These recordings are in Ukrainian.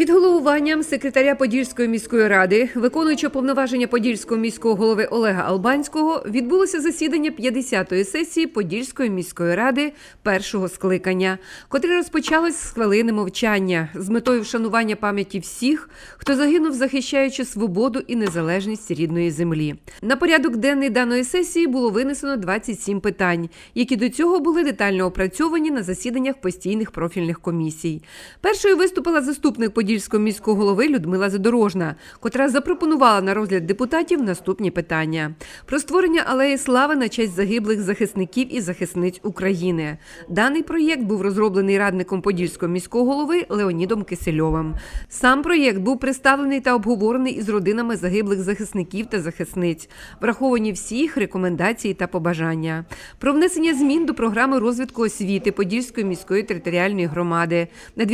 Під головуванням секретаря Подільської міської ради, виконуючи повноваження Подільського міського голови Олега Албанського, відбулося засідання 50-ї сесії Подільської міської ради першого скликання, котре розпочалось з хвилини мовчання з метою вшанування пам'яті всіх, хто загинув, захищаючи свободу і незалежність рідної землі. На порядок денний даної сесії було винесено 27 питань, які до цього були детально опрацьовані на засіданнях постійних профільних комісій. Першою виступила заступник Подільського міського голови Людмила Задорожна, котра запропонувала на розгляд депутатів наступні питання: про створення алеї слави на честь загиблих захисників і захисниць України. Даний проєкт був розроблений радником Подільського міського голови Леонідом Кисельовим. Сам проєкт був представлений та обговорений із родинами загиблих захисників та захисниць, враховані всі їх рекомендації та побажання. Про внесення змін до програми розвитку освіти Подільської міської територіальної громади на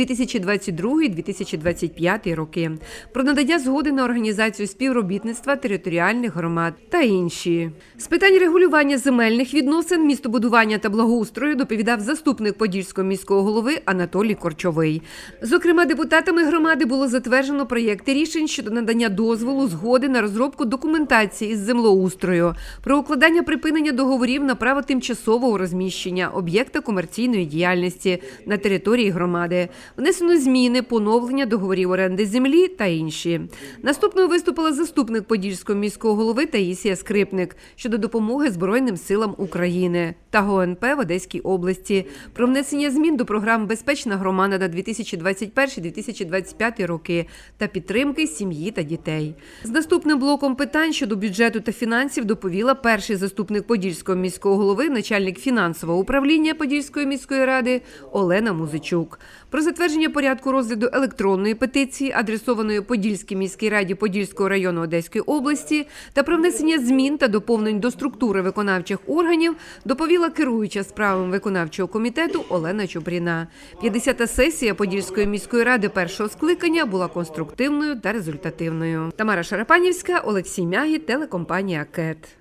2022-2025 роки, про надання згоди на організацію співробітництва територіальних громад та інші. З питань регулювання земельних відносин, містобудування та благоустрою доповідав заступник Подільського міського голови Анатолій Корчовий. Зокрема, депутатами громади було затверджено проєкти рішень щодо надання дозволу згоди на розробку документації із землеустрою, про укладання припинення договорів на право тимчасового розміщення об'єкта комерційної діяльності на території громади, внесено зміни, поновлення договорів оренди землі та інші. Наступною виступила заступник Подільського міського голови Таїсія Скрипник щодо допомоги Збройним силам України та ГОНП в Одеській області про внесення змін до програм Безпечна громада на 2021-2025 роки та підтримки сім'ї та дітей. З наступним блоком питань щодо бюджету та фінансів доповіла перший заступник Подільського міського голови, начальник фінансового управління Подільської міської ради Олена Музичук. Про затвердження порядку розгляду електронної петиції, адресованої Подільській міській раді Подільського району Одеської області, та про внесення змін та доповнень до структури виконавчих органів доповіла керуюча справами виконавчого комітету Олена Чупріна. 50-та сесія Подільської міської ради першого скликання була конструктивною та результативною. Тамара Шарапанівська, Олексій Мягі, телекомпанія КЕТ.